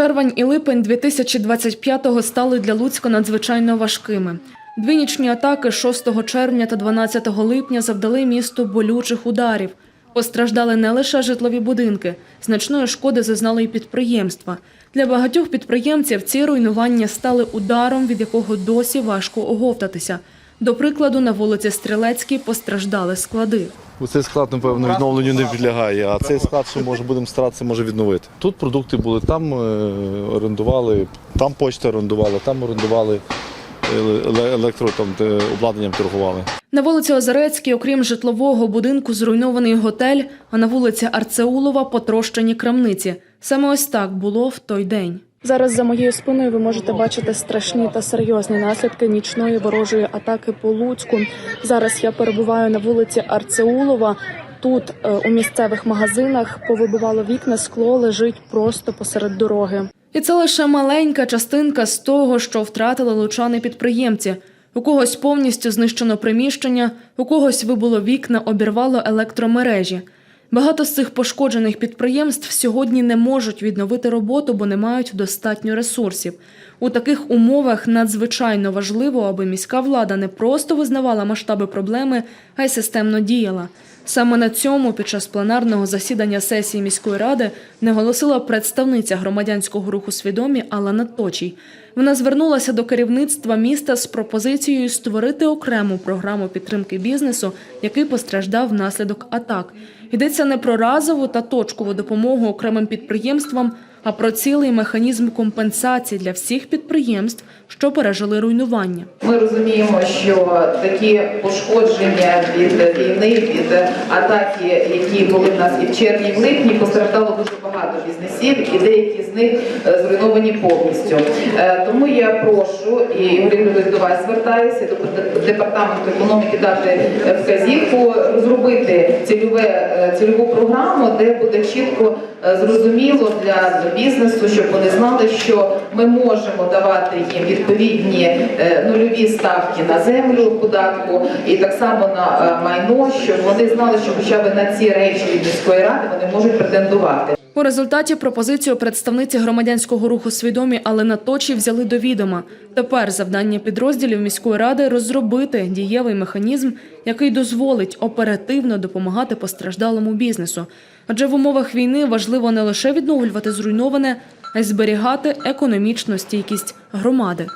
Червень і липень 2025-го стали для Луцька надзвичайно важкими. Дві нічні атаки 6 червня та 12 липня завдали місту болючих ударів. Постраждали не лише житлові будинки, значної шкоди зазнали й підприємства. Для багатьох підприємців ці руйнування стали ударом, від якого досі важко оговтатися. До прикладу, на вулиці Стрілецькій постраждали склади. У Цей склад, напевно, відновленню не підлягає, а цей склад, що може будемо старатися, може відновити. Тут продукти були, там е, орендували, там почта орендувала, там орендували е, електро, там, обладнанням торгували. На вулиці Озерецькій, окрім житлового будинку, зруйнований готель, а на вулиці Арцеулова потрощені крамниці. Саме ось так було в той день. Зараз за моєю спиною ви можете бачити страшні та серйозні наслідки нічної ворожої атаки по Луцьку. Зараз я перебуваю на вулиці Арцеулова. Тут е, у місцевих магазинах повибивало вікна, скло лежить просто посеред дороги. І це лише маленька частинка з того, що втратили лучани підприємці. У когось повністю знищено приміщення, у когось вибуло вікна, обірвало електромережі. Багато з цих пошкоджених підприємств сьогодні не можуть відновити роботу, бо не мають достатньо ресурсів. У таких умовах надзвичайно важливо, аби міська влада не просто визнавала масштаби проблеми, а й системно діяла. Саме на цьому під час пленарного засідання сесії міської ради наголосила представниця громадянського руху свідомі Алана Точій. Вона звернулася до керівництва міста з пропозицією створити окрему програму підтримки бізнесу, який постраждав внаслідок атак. Йдеться не про разову та точкову допомогу окремим підприємствам, а про цілий механізм компенсації для всіх підприємств, що пережили руйнування. Ми розуміємо, що такі пошкодження від війни, від атаки, які були в нас і в червні, і в липні, постраждало дуже багато бізнесів, і деякі з них е, зруйновані повністю. Е, Тому я прошу і до вас звертаюся до департаменту економіки дати вказівку, розробити цільове е, цільову програму, де буде чітко зрозуміло для бізнесу, щоб вони знали, що ми можемо давати їм відповідні е, нульові ставки на землю податку і так само на е, майно, щоб вони знали, що хоча б на ці речі від міської ради вони можуть претендувати. У результаті пропозицію представниці громадянського руху свідомі, але на точі взяли до відома. Тепер завдання підрозділів міської ради розробити дієвий механізм, який дозволить оперативно допомагати постраждалому бізнесу. Адже в умовах війни важливо не лише відновлювати зруйноване, а й зберігати економічну стійкість громади.